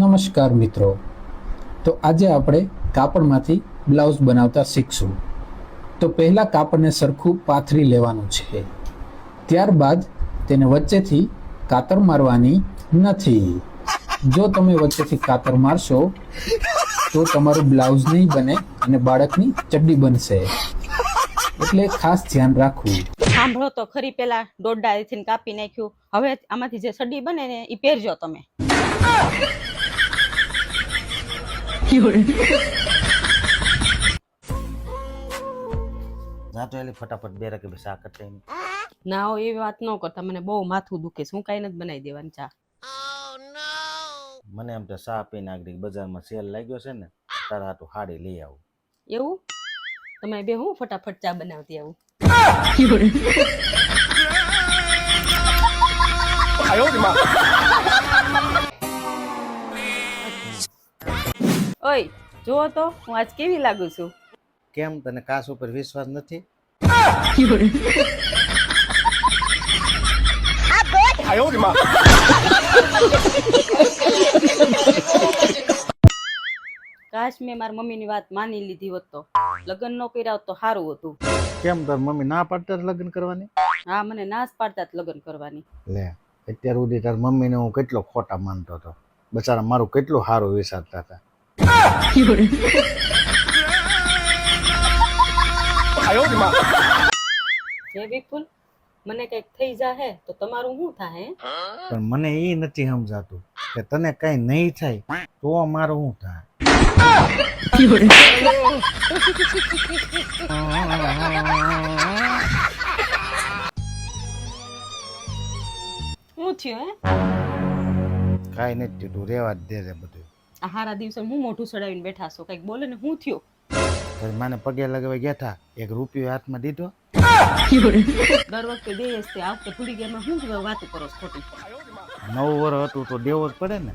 નમસ્કાર મિત્રો. તો આજે આપણે કાપડમાંથી બ્લાઉઝ બનાવતા શીખશું. તો પહેલાં કાપડને સરખું પાથરી લેવાનું છે. ત્યારબાદ તેને વચ્ચેથી કાતર મારવાની નથી. જો તમે વચ્ચેથી કાતર મારશો, તો તમારું બ્લાઉઝ નહીં બને અને બાળકની ચડ્ડી બનશે. એટલે ખાસ ધ્યાન રાખવું. સાંભળો તો ખરી પેલા દોરડાથી કાપી નાખ્યું. હવે આમાંથી જે ચડ્ડી બને ને એ પહેરજો તમે. જાતો એલી ફટાફટ બે રકે બસ આ કરતા ના હો એવી વાત ન કરતા મને બહુ માથું દુખે છે. હું કાંઈ નથી બનાવી દેવાની ચા. મને એમ તો સા પીને આગળ બજારમાં સેલ લાગ્યો છે ને તારા હાટુ હાડી લઈ આવું. એવું? તમે બે હું ફટાફટ ચા બનાવતી આવું? ઓય જુઓ તો હું આજ કેવી લાગુ છું? કેમ તને કાસ ઉપર વિશ્વાસ નથી? કાશ મેં મારી મમ્મીની વાત માની લીધી હોત તો. લગ્ન ન કર્યા હોત તો સારું હતું. કેમ તાર મમ્મી ના પાડતા લગ્ન કરવાની? હા મને પાડતા જ લગ્ન કરવાની. લે અત્યાર સુધી તાર મમ્મીને હું કેટલો ખોટા માનતો હતો. બચારા મારું કેટલું સારું વિચારતા હતા. હે વિપુલ મને કંઈક થઈ જાહે તો તમારું શું થાય પણ મને એ નથી સમજાતું કે તને કઈ નહીં થાય તો મારું શું થાય? શું થયું હે? કાંઈ નથી થયું રેવા જ દે બધું. હારા દિવસે હું મોઢું સડાવીને બેઠા છો. કંઈક બોલે ને હું થયું? મને પગે લગાવી ગયા હતા એક રૂપિયો હાથમાં દીધો. દર વખતે દે જ તે આ વખતે ભૂલી ગયા હું વાતો કરો છો ખોટી? નવ વર હતું તો દેવો જ પડે ને.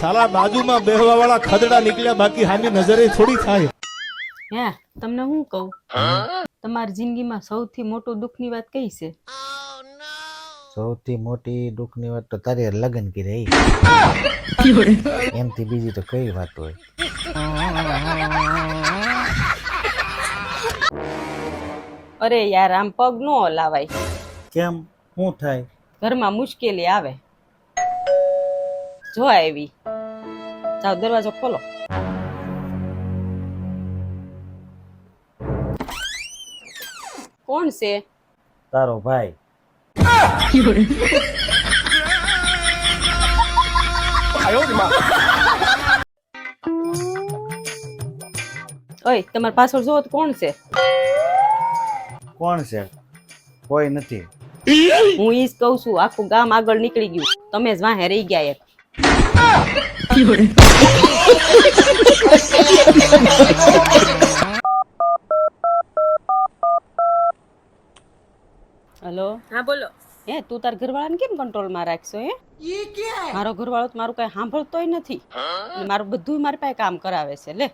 સાલા બાજુમાં બેહવા વાળા ખદડા નીકળ્યા બાકી હાની નજરે થોડી થાય. હે તમને હું કહું? તમારી જિંદગીમાં સૌથી મોટું દુઃખની વાત કઈ છે? સૌથી મોટી દુઃખની વાત તો તારે લગ્ન કરી એમથી બીજી તો કઈ વાત હોય. અરે યાર આમ પગ નો હલાવાય. કેમ? શું થાય? ઘરમાં મુશ્કેલી આવે. જો આવી જાઓ દરવાજો ખોલો. કોણ છે? તારો ભાઈ. ઓય તમારી પાછળ જોવો તો કોણ છે કોણ છે કોઈ નથી હું ઈ જ કહું છું આખું ગામ આગળ નીકળી ગયું તમે જ વાહે રહી ગયા એક હેલો હા બોલો હે તું તાર ઘરવાળાને કેમ કંટ્રોલમાં રાખશો હે? મારો ઘરવાળો તો મારું કઈ સાંભળતોય નથી. અને મારું બધું મારી પાસે કામ કરાવે છે લે.